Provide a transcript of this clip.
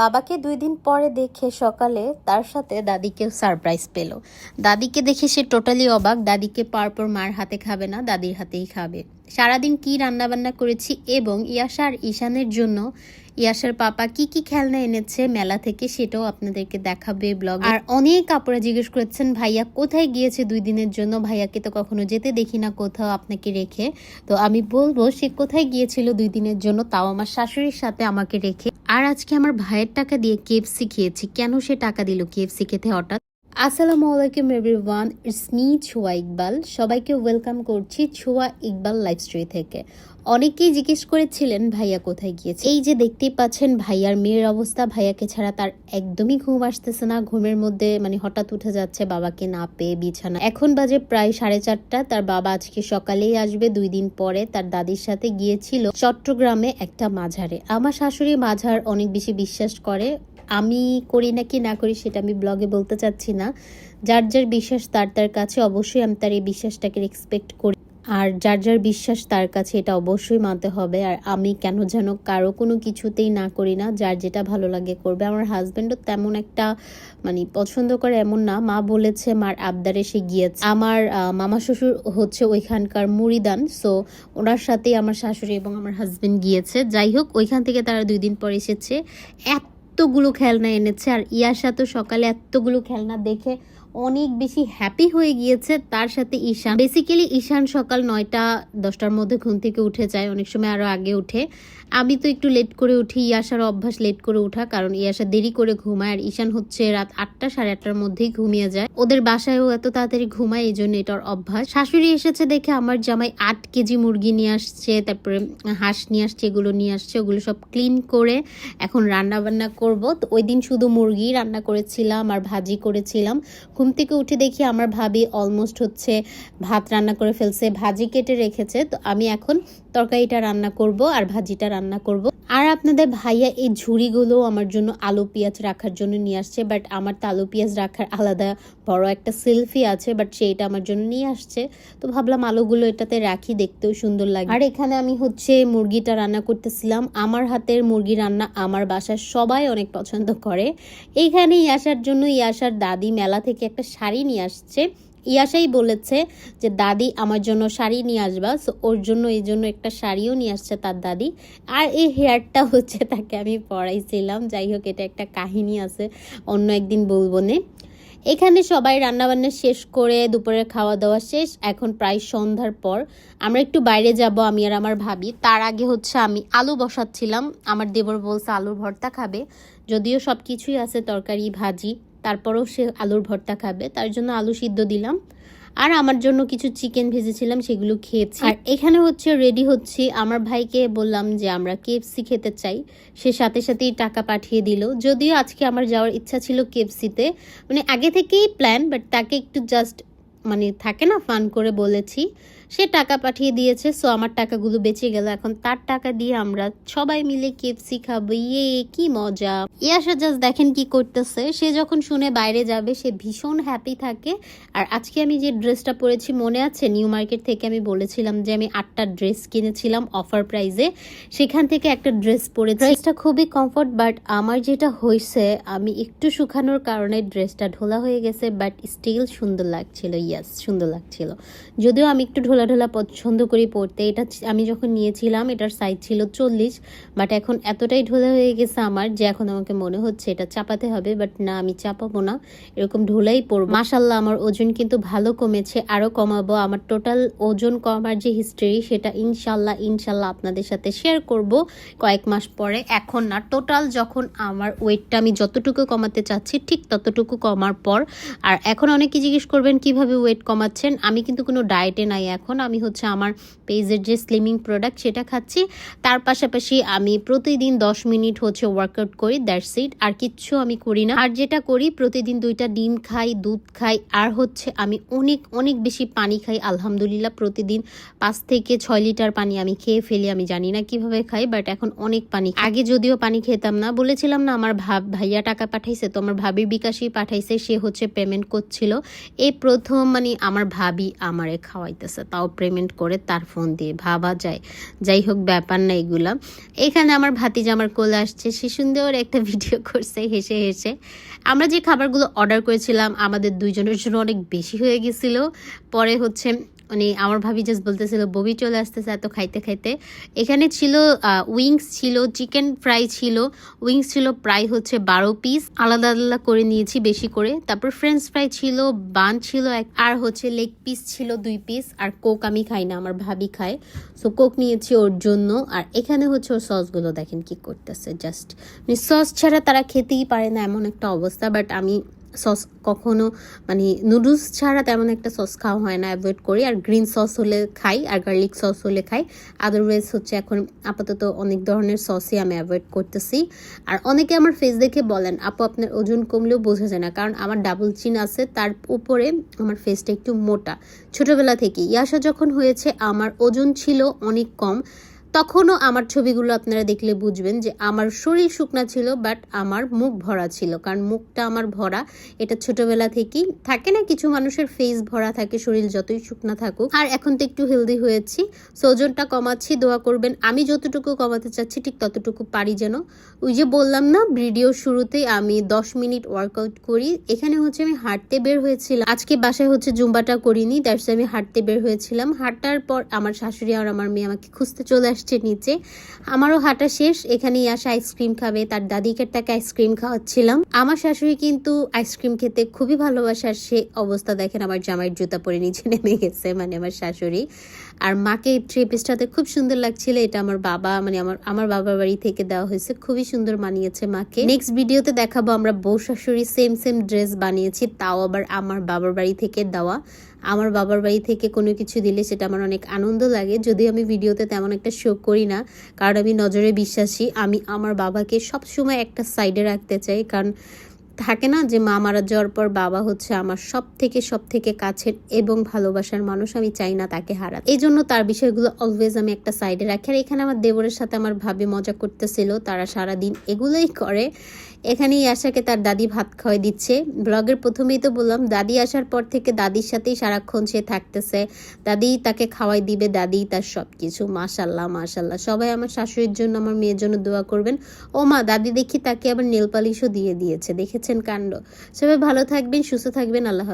বাবাকে দুই দিন পরে দেখে সকালে তার সাথে দাদিকেও সারপ্রাইজ পেল। দাদিকে দেখে সে টোটালি অবাক। দাদিকে পরপর মার হাতে খাবে না, দাদির হাতেই খাবে। সারাদিন কি রান্নাবান্না করেছি এবং ইয়াশা আর ঈশানের জন্য ইয়াশার পাপা কি কি খেলনা এনেছে মেলা থেকে সেটাও আপনাদেরকে দেখাবে ব্লগ। আর অনেক কাপড়ে জিজ্ঞেস করেছেন ভাইয়া কোথায় গিয়েছে দুই দিনের জন্য? ভাইয়াকে তো কখনো যেতে দেখি না কোথাও আপনাকে রেখে। তো আমি বলব সে কোথায় গিয়েছিল দুই দিনের জন্য তাও আমার শাশুড়ির সাথে আমাকে রেখে। আর আজকে আমার ভাইয়ের টাকা দিয়ে কেএফসি খেয়েছি। কেন সে টাকা দিল কেএফসি খেতে হঠাৎ? আসসালামু আলাইকুম এভরিওয়ান, ইটস মি ছোয়া ইকবাল। সবাইকে ওয়েলকাম করছি ছোয়া ইকবাল লাইফ স্টোরি থেকে। অনেকেই জিজ্ঞেস করেছিলেন, ভাইয়া কোথায় গিয়েছে? এই যে দেখতেই পাচ্ছেন, ভাইয়ার মেয়ের অবস্থা, ভাইয়াকে ছাড়া তার একদমই ঘুম আসতেছে না। ঘুমের মধ্যে মানে হঠাৎ উঠে যাচ্ছে, বাবাকে না পেয়ে বিছানা। এখন বাজে প্রায় সাড়ে চারটা। তার বাবা আজকে সকালেই আসবে, দুই দিন পরে তার দাদির সাথে গিয়েছিল চট্টগ্রামে একটা মাঝারে। আমার শাশুড়ি মাঝার অনেক বেশি বিশ্বাস করে আমি করি নাকি না করি সেটা আমি ব্লগে বলতে চাচ্ছি না। যার যার বিশ্বাস তার তার কাছে অবশ্যই আমি তার এই বিশ্বাসটাকে রেসপেক্ট করি। আর যার যার বিশ্বাস তার কাছে এটা অবশ্যই মানতে হবে। আর আমি কেন যেন কারও কোনো কিছুতেই না করি না, যার যেটা ভালো লাগে করবে। আমার হাজব্যান্ডও তেমন একটা মানে পছন্দ করে এমন না। মা বলেছে, মার আবদারে সে গিয়েছে। আমার মামা শ্বশুর হচ্ছে ওইখানকার মুড়িদান। সো ওনার সাথেই আমার শাশুড়ি এবং আমার হাজব্যান্ড গিয়েছে। যাই হোক, ওইখান থেকে তারা দুই দিন পর এসেছে। এতগুলো খেলনা এনেছে আর ইয়াশা তো সকালে এতগুলো খেলনা দেখে অনেক বেশি হ্যাপি হয়ে গিয়েছে তার সাথে ঈশান। বেসিক্যালি ঈশান সকাল নয়টা, দশটার মধ্যে ঘুম থেকে উঠে যায়, অনেক সময় আরও আগে উঠে আমি তো একটু লেট করে উঠি, ইয়াশার অভ্যাস লেট করে ওঠা, কারণ ইয়াশা দেরি করে ঘুমায়, আর ঈশান হচ্ছে রাত আটটা, সাড়ে আটটার মধ্যেই ঘুমিয়ে যায়। ওদের বাসায়ও এত তাড়াতাড়ি ঘুমায়, এই জন্য এটার অভ্যাস। শাশুড়ি এসেছে দেখে আমার জামাই আট কেজি মুরগি নিয়ে আসছে, তারপরে হাঁস নিয়ে আসছে, এগুলো নিয়ে আসছে, ওগুলো সব ক্লিন করে এখন রান্না বান্না করব। তো ওই দিন শুধু মুরগি রান্না করেছিলাম, আর ভাজি করেছিলাম। ঘুম থেকে উঠে দেখি আমার ভাবি অলমোস্ট হচ্ছে ভাত রান্না করে ফেলছে, ভাজি কেটে রেখেছে। তো আমি এখন তরকারিটা রান্না করব আর ভাজিটা রান্না করব। আর আপনাদের ভাইয়া এই ঝুড়িগুলো আমার জন্য আলু, পেঁয়াজ রাখার জন্য নিয়ে আসছে বাট আমার তো আলু, পেঁয়াজ রাখার আলাদা বড় একটা সেলফি আছে বাট সেইটা আমার জন্য নিয়ে আসছে। তো ভাবলাম আলুগুলো এটাতে রাখি, দেখতেও সুন্দর লাগে। আর এখানে আমি হচ্ছে মুরগিটা রান্না করতেছিলাম। আমার হাতের মুরগি রান্না আমার বাসার সবাই অনেক পছন্দ করে। এইখানে আসার জন্য ইয়াসার দাদি মেলা থেকে একটা শাড়ি নিয়ে আসছে। ইয়াসাই বলেছে যে, দাদি, আমার জন্য শাড়ি নিয়ে আসবা। সো ওর জন্য, এই জন্য একটা শাড়িও নিয়ে আসছে তার দাদি। আর এই হেয়ারটা হচ্ছে তাকে আমি পড়াইছিলাম। যাই হোক, এটা একটা কাহিনী আছে, অন্য একদিন বলব নে। এখানে সবাই রান্নাবান্না শেষ করে দুপুরের খাওয়া দাওয়া শেষ। এখন প্রায় সন্ধ্যার পর। আমরা একটু বাইরে যাব, আমি আর আমার ভাবি। তার আগে হচ্ছে আমি আলু বসাচ্ছিলাম। আমার দেবর বলছে, আলুর ভর্তা খাবে। যদিও সব কিছুই আছে, তরকারি, ভাজি। তারপরেও সে আলুর ভর্তা খাবে, তার জন্য আলু সিদ্ধ দিলাম। আর আমার জন্য কিছু চিকেন ভেজেছিলাম, সেগুলো খেয়েছি। আর এখানে হচ্ছে রেডি হচ্ছি, আমার ভাইকে বললাম যে আমরা কেএফসি খেতে চাই, সে সাথে সাথেই টাকা পাঠিয়ে দিল। যদিও আজকে আমার যাওয়ার ইচ্ছা ছিল কেএফসিতে মানে আগে থেকেই প্ল্যান বাট তাকে একটু জাস্ট মানে থাকে না ফান করে বলেছি। সে টাকা পাঠিয়ে দিয়েছে সো আমার টাকাগুলো বেঁচে গেল। এখন তার টাকা দিয়ে আমরা সবাই মিলে কেপসি খাব। ইয়ে কি মজা। ইয়াসা জাস্ট দেখেন কি করতেছে। সে যখন শুনে বাইরে যাবে, সে ভীষণ হ্যাপি থাকে। আর আজকে আমি যে ড্রেসটা পরেছি, মনে আছে? নিউ মার্কেট থেকে আমি বলেছিলাম যে আমি আটটা ড্রেস কিনেছিলাম অফার প্রাইজে সেখান থেকে একটা ড্রেস পরেছি। ড্রেসটা খুবই কমফোর্ট বাট আমার যেটা হয়েছে, আমি একটু শুকানোর কারণে ড্রেসটা ঢোলা হয়ে গেছে বাট স্টিল সুন্দর লাগছিল ইয়াস সুন্দর লাগছিল। যদিও আমি একটু ঢোলা ঢোলা পছন্দ করি পরতে এটা আমি যখন নিয়েছিলাম, এটার সাইজ ছিল চল্লিশ বাট এখন এতটাই ঢোলা হয়ে গেছে আমার যে এখন আমাকে মনে হচ্ছে এটা চাপাতে হবে বাট না, আমি চাপাবো না। এরকম ঢোলাই পরবো। মাসাল্লাহ আমার ওজন কিন্তু ভালো কমেছে আরও কমাবো। আমার টোটাল ওজন কমার যে হিস্ট্রি সেটা ইনশাল্লাহ ইনশাল্লাহ আপনাদের সাথে শেয়ার করব কয়েক মাস পরে। এখন না টোটাল যখন আমার ওয়েটটা আমি যতটুকু কমাতে চাচ্ছি, ঠিক ততটুকু কমার পর। আর এখন অনেকে জিজ্ঞেস করবেন, কীভাবে ওয়েট কমাচ্ছেন? আমি কিন্তু কোনো ডায়েটে নাই এখন। আমি হচ্ছে আমার পেজের যে স্লিমিং প্রোডাক্ট সেটা খাচ্ছি। তার পাশাপাশি আমি প্রতিদিন দশ মিনিট হচ্ছে ওয়ার্কআউট করি দ্যাটস ইট আর কিচ্ছু আমি করি না। আর যেটা করি, প্রতিদিন দুইটা ডিম খাই, দুধ খাই, আর হচ্ছে আমি অনেক অনেক বেশি পানি খাই, আলহামদুলিল্লাহ প্রতিদিন পাঁচ থেকে ছয় লিটার পানি আমি খেয়ে ফেলি। আমি জানি না কীভাবে খাই বাট এখন অনেক পানি আগে যদিও পানি খেতাম না, বলেছিলাম না, আমার ভাব, ভাইয়া টাকা পাঠাইছে, তো আমার ভাবির বিকাশই পাঠাইছে, সে হচ্ছে পেমেন্ট করছিল। এই প্রথম মানে আমার ভাবি আমারে খাওয়াইতেছে তাও পেমেন্ট করে তার ফোন দিয়ে। ভাবা যায়। যাই হোক, ব্যাপার না এগুলা। এখানে আমার ভাতি জামার কোলে আসছে। সে সুন্দর একটা ভিডিও করছে, হেসে হেসে। আমরা যে খাবারগুলো অর্ডার করেছিলাম, আমাদের দুইজনের জন্য অনেক বেশি হয়ে গেছিল। পরে হচ্ছে মানে আমার ভাবি জাস্ট বলতেছিল, ববি চলে আসতেছে এত খাইতে খাইতে। এখানে ছিল উইংস ছিল চিকেন ফ্রাই ছিল। উইংস ছিল প্রায় হচ্ছে বারো পিস আলাদা আলাদা করে নিয়েছি, বেশি করে। তারপর ফ্রেঞ্চ ফ্রাই ছিল বান ছিল এক, আর হচ্ছে লেগ পিস ছিল দুই পিস আর কোক আমি খাই না, আমার ভাবি খায়। সো কোক নিয়েছি ওর জন্য। আর এখানে হচ্ছে ওর সসগুলো দেখেন কি করতেছে জাস্ট মানে সস ছাড়া তারা খেতেই পারে না এমন একটা অবস্থা। বাট আমি সস কখনো মানে নুডলস ছাড়া তেমন একটা সস খাওয়া হয় না, অ্যাভয়েড করি। আর গ্রিন সস হলে খাই, আর গার্লিক সস হলে খাই। আদারওয়াইজ হচ্ছে এখন আপাতত অনেক ধরনের সসই আমি অ্যাভয়েড করতেছি। আর অনেকে আমার ফেস দেখে বলেন, আপু, আপনার ওজন কমলেও বোঝা যায় না। কারণ আমার ডাবল চিন আছে, তার উপরে আমার ফেসটা একটু মোটা। ছোটবেলা থেকে ইয়াসা যখন হয়েছে, আমার ওজন ছিল অনেক কম। তখনও আমার ছবিগুলো আপনারা দেখলে বুঝবেন যে আমার শরীর শুকনা ছিল বাট আমার মুখ ভরা ছিল। কারণ মুখটা আমার ভরা এটা ছোটবেলা থেকেই থাকে না কিছু মানুষের ফেস ভরা থাকে শরীর যতই শুকনা থাকুক। আর এখন তো একটু হেলদি হয়েছি So, ওজনটা কমাচ্ছি দোয়া করবেন আমি যতটুকু কমাতে চাচ্ছি ঠিক ততটুকু পারি যেন। ওই যে বললাম না ভিডিও শুরুতেই আমি দশ মিনিট ওয়ার্কআউট করি এখানে হচ্ছে আমি হাঁটতে বের হয়েছিলাম। আজকে বাসায় হচ্ছে জুম্বাটা করিনি দ্যাটস আমি হাঁটতে বের হয়েছিলাম। হাঁটার পর আমার শাশুড়ি আর আমার মেয়ে আমাকে খুঁজতে চলে আসছে। নিচে। আমারও হাঁটা শেষ, এখানেই আসা আইসক্রিম খাবে। তার দাদিকে তাকে আইসক্রিম খাওয়াচ্ছিলাম। আমার শাশুড়ি কিন্তু আইসক্রিম খেতে খুবই ভালোবাসার সে অবস্থা দেখেন আমার জামাইয়ের জুতা পরে নিচে নেমে গেছে মানে আমার শাশুড়ি। আর মাকে থ্রি পিসটাতে খুব সুন্দর লাগছিল, এটা আমার বাবা মানে আমার আমার বাবার বাড়ি থেকে দেওয়া হয়েছে। খুবই সুন্দর মানিয়েছে মাকে। নেক্সট ভিডিওতে দেখাবো আমরা বউ শাশুড়ি সেম সেম ড্রেস বানিয়েছি, তাও আবার আমার বাবার বাড়ি থেকে দেওয়া। আমার বাবার বাড়ি থেকে কোনো কিছু দিলে সেটা আমার অনেক আনন্দ লাগে। যদি আমি ভিডিওতে তেমন একটা শো করি না, কারণ আমি নজরে বিশ্বাসী। আমি, আমার বাবাকে সবসময় একটা সাইডে রাখতে চাই, কারণ থাকে না যে মা মারা যাওয়ার পর বাবা হচ্ছে আমার সব থেকে সব থেকে কাছের এবং ভালোবাসার মানুষ, আমি চাই না তাকে হারাতে। এই জন্য তার বিষয়গুলো অলওয়েজ আমি একটা সাইডে রাখি। আর এখানে আমার দেবরের সাথে আমার ভাবি মজা করতেছিল, তারা সারাদিন এগুলোই করে। এখানেই আশাকে তার দাদি ভাত খাওয়াই দিচ্ছে। ব্লগের প্রথমেই তো বললাম, দাদি আসার পর থেকে দাদির সাথেই সারাক্ষণ সে থাকতেছে। দাদি তাকে খাওয়াই দিবে, দাদি তার সব কিছু মাশাল্লাহ মাশাল্লাহ। সবাই আমার শাশুড়ির জন্য, আমার মেয়ের জন্য দোয়া করবেন। ও মা, দাদি দেখি তাকে আবার নেল পালিশও দিয়ে দিয়েছে। দেখেছেন কাণ্ড? সবাই ভালো থাকবেন, সুস্থ থাকবেন। আল্লাহ